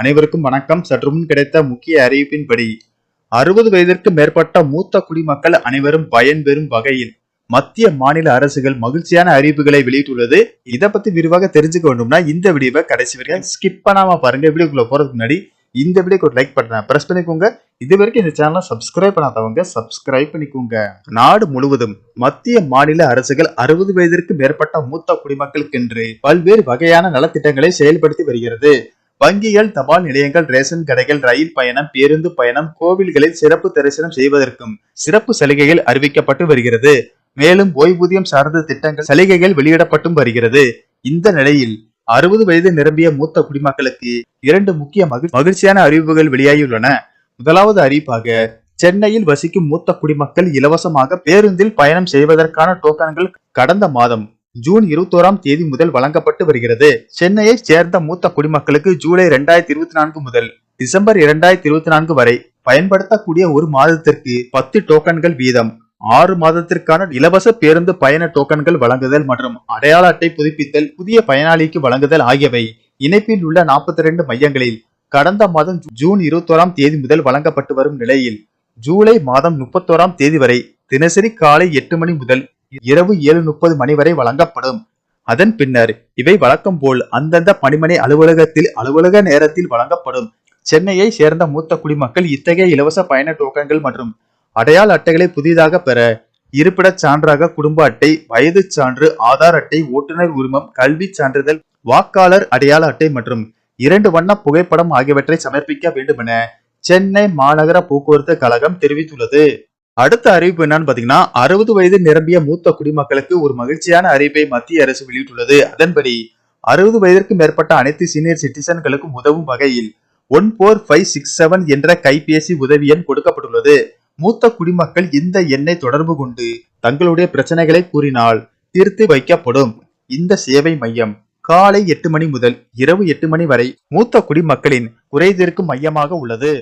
அனைவருக்கும் வணக்கம். சற்று முன் கிடைத்த முக்கிய அறிவிப்பின்படி அறுபது வயதிற்கு மேற்பட்ட மூத்த குடிமக்கள் அனைவரும் பயன்பெறும் வகையில் மத்திய மாநில அரசுகள் மகிழ்ச்சியான அறிவிப்புகளை வெளியிட்டுள்ளது. இதை பத்தி விரிவாக தெரிஞ்சுக்க வேண்டும்னா இந்த வீடியோவை கடைசி வரைக்கும் ஸ்கிப் பண்ணாம பாருங்க. வீடியோக்குள்ள போறதுக்கு முன்னாடி இந்த வீடியோக்கு ஒரு லைக் பண்ணுறேன் ப்ரெஸ் பண்ணிக்கோங்க. இது வரைக்கும் இந்த சேனலை சப்ஸ்கிரைப் பண்ணாதவங்க சப்ஸ்கிரைப் பண்ணிக்கோங்க. நாடு முழுவதும் மத்திய மாநில அரசுகள் அறுபது வயதிற்கு மேற்பட்ட மூத்த குடிமக்களுக்கென்று பல்வேறு வகையான நலத்திட்டங்களை செயல்படுத்தி வருகிறது. வங்கிகள் தபால் நிலையங்கள் ரேஷன் கடைகள் ரயில் பயணம் பேருந்து பயணம் கோவில்களில் சிறப்பு தரிசனம் செய்வதற்கும் சிறப்பு சலுகைகள் அறிவிக்கப்பட்டு வருகிறது. மேலும் ஓய்வூதியம் சார்ந்த திட்டங்கள் சலுகைகள் வெளியிடப்பட்டும் வருகிறது. இந்த நிலையில் அறுபது வயது நிரம்பிய மூத்த குடிமக்களுக்கு இரண்டு முக்கிய மகிழ்ச்சியான அறிவிப்புகள் வெளியாகியுள்ளன. முதலாவது அறிவிப்பாக சென்னையில் வசிக்கும் மூத்த குடிமக்கள் இலவசமாக பேருந்தில் பயணம் செய்வதற்கான டோக்கன்கள் கடந்த மாதம் ஜூன் இருபத்தோராம் தேதி முதல் வழங்கப்பட்டு வருகிறது. சென்னையை சேர்ந்த மூத்த குடிமக்களுக்கு ஜூலை இரண்டாயிரத்தி இருபத்தி நான்கு முதல் டிசம்பர் இரண்டாயிரத்தி இருபத்தி நான்கு வரை பயன்படுத்தக்கூடிய ஒரு மாதத்திற்கு பத்து டோக்கன்கள் வீதம். ஆறு மாதத்திற்கான இலவச பேருந்து பயண டோக்கன்கள் வழங்குதல் மற்றும் அடையாள அட்டை புதுப்பித்தல் புதிய பயனாளிக்கு வழங்குதல் ஆகியவை இணைப்பில் உள்ள நாற்பத்தி ரெண்டு மையங்களில் கடந்த மாதம் ஜூன் இருபத்தோராம் தேதி முதல் வழங்கப்பட்டு வரும் நிலையில் ஜூலை மாதம் முப்பத்தோராம் தேதி வரை தினசரி காலை எட்டு மணி முதல் இரவு ஏழு முப்பது மணி வரை வழங்கப்படும். அதன் பின்னர் இவை வழக்கம் போல் அந்தந்த பணிமனை அலுவலகத்தில் அலுவலக நேரத்தில் வழங்கப்படும். சென்னையை சேர்ந்த மூத்த குடிமக்கள் இத்தகைய இலவச பயண டோக்கன்கள் மற்றும் அடையாள அட்டைகளை புதிதாக பெற இருப்பிடச் சான்றாக குடும்ப அட்டை வயது சான்று ஆதார் அட்டை ஓட்டுநர் உரிமம் கல்வி சான்றிதழ் வாக்காளர் அடையாள அட்டை மற்றும் இரண்டு வண்ண புகைப்படம் ஆகியவற்றை சமர்ப்பிக்க வேண்டுமென சென்னை மாநகர போக்குவரத்து கழகம் தெரிவித்துள்ளது. அடுத்த அறிவிப்பு என்னன்னு பாத்தீங்கன்னா அறுபது வயது நிரம்பிய மூத்த குடிமக்களுக்கு ஒரு மகிழ்ச்சியான அறிவிப்பை மத்திய அரசு வெளியிட்டுள்ளது. அதன்படி அறுபது வயதிற்கு மேற்பட்ட அனைத்து சீனியர் சிட்டிசன்களுக்கும் உதவும் வகையில் one four five six seven என்ற கைபேசி உதவி எண் கொடுக்கப்பட்டுள்ளது. மூத்த குடிமக்கள் இந்த எண்ணை தொடர்பு கொண்டு தங்களுடைய பிரச்சனைகளை கூறினால் தீர்த்து வைக்கப்படும். இந்த சேவை மையம் காலை எட்டு மணி முதல் இரவு எட்டு மணி வரை மூத்த குடிமக்களின் குறைதீர்க்கும் மையமாக உள்ளது.